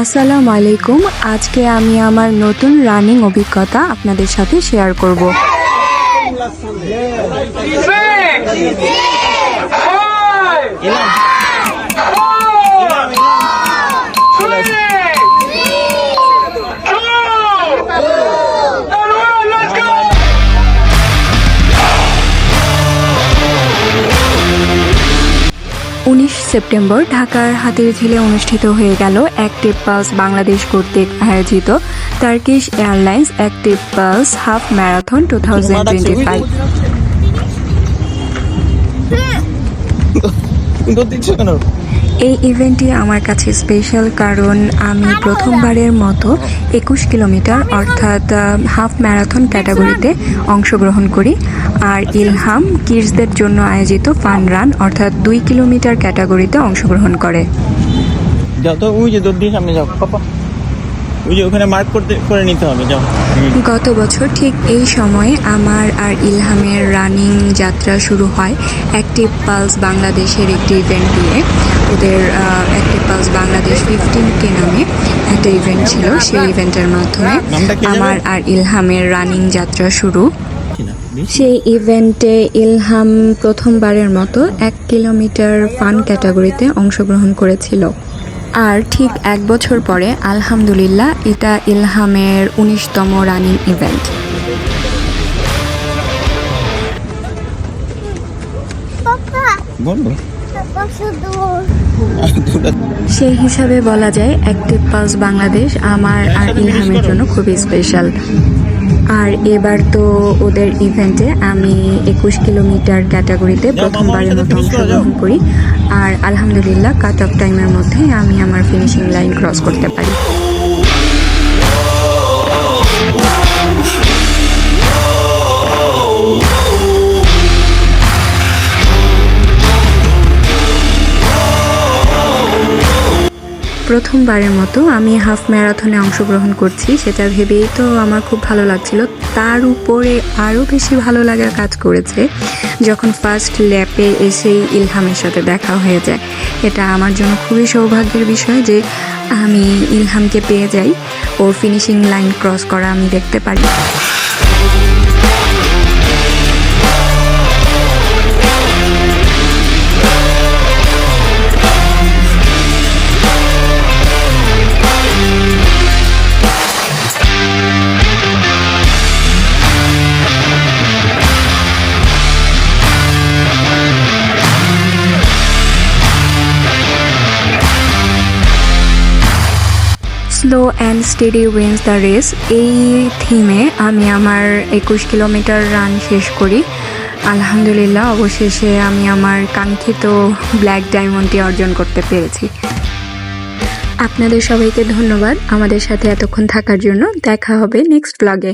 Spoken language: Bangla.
আসসালামু আলাইকুম। আজকে আমি আমার নতুন রানিং অভিজ্ঞতা আপনাদের সাথে শেয়ার করব। উনিশ সেপ্টেম্বর ঢাকার হাতির ঝিলে অনুষ্ঠিত হয়ে গেল অ্যাক্টিভ পালস বাংলাদেশ কর্তৃক আয়োজিত Turkish Airlines active pulse half marathon two thousand twenty five. কেন? এই ইভেন্টটি আমার কাছে স্পেশাল কারণ আমি প্রথমবারের মতো একুশ কিলোমিটার, অর্থাৎ হাফ ম্যারাথন ক্যাটাগরিতে অংশগ্রহণ করি। আর ইলহাম কিডসদের জন্য আয়োজিত ফান রান অর্থাৎ দুই কিলোমিটার ক্যাটাগরিতে অংশগ্রহণ করে। যে দিয়ে সামনে যাও, পাপা। ওই যে ওখানে মার্ক করতে করে নিতে হবে যাও। গত বছর ঠিক এই সময়ে আমার আর ইলহামের রানিং যাত্রা শুরু হয় অ্যাক্টিভ পালস বাংলাদেশের একটি ইভেন্ট দিয়ে ওদের active pulse Bangladesh fifteen K নামে একটা ইভেন্ট ছিল সেই ইভেন্টের মাধ্যমে? আমার আর ইলহামের রানিং যাত্রা শুরু? সেই ইভেন্টে ইলহাম প্রথমবারের মতো এক কিলোমিটার ফান ক্যাটাগরিতে অংশগ্রহণ করেছিল। আর ঠিক এক বছর পরে আলহামদুলিল্লাহ এটা ইলহামের উনিশতম রানিং ইভেন্ট। সেই হিসাবে বলা যায় অ্যাক্টিভ পালস বাংলাদেশ আমার আর ইলহামের জন্য খুবই স্পেশাল আর এবার তো ওদের ইভেন্টে আমি একুশ কিলোমিটার ক্যাটাগরিতে প্রথমবারের মতো অংশগ্রহণ করি। আর আলহামদুলিল্লাহ কাট অফ টাইমের মধ্যে আমি আমার ফিনিশিং লাইন ক্রস করতে পারি। প্রথমবারের মতো আমি হাফ ম্যারাথনে অংশগ্রহণ করছি, সেটা ভেবেই তো আমার খুব ভালো লাগছিল। তার উপরে আরও বেশি ভালো লাগার কাজ করেছে যখন ফার্স্ট ল্যাপে এসেই ইলহামের সাথে দেখা হয়ে যায়। এটা আমার জন্য খুবই সৌভাগ্যের বিষয় যে আমি ইলহামকে পেয়ে যাই। ওর ফিনিশিং লাইন ক্রস করা আমি দেখতে পারি। Slow and steady wins the race এই থিমে আমি আমার একুশ কিলোমিটার রান শেষ করি। আলহামদুলিল্লাহ, অবশেষে আমি আমার কাঙ্ক্ষিত ব্ল্যাক ডায়মন্ডটি অর্জন করতে পেরেছি। আপনাদের সবাইকে ধন্যবাদ আমাদের সাথে এতক্ষণ থাকার জন্য। দেখা হবে নেক্সট ব্লগে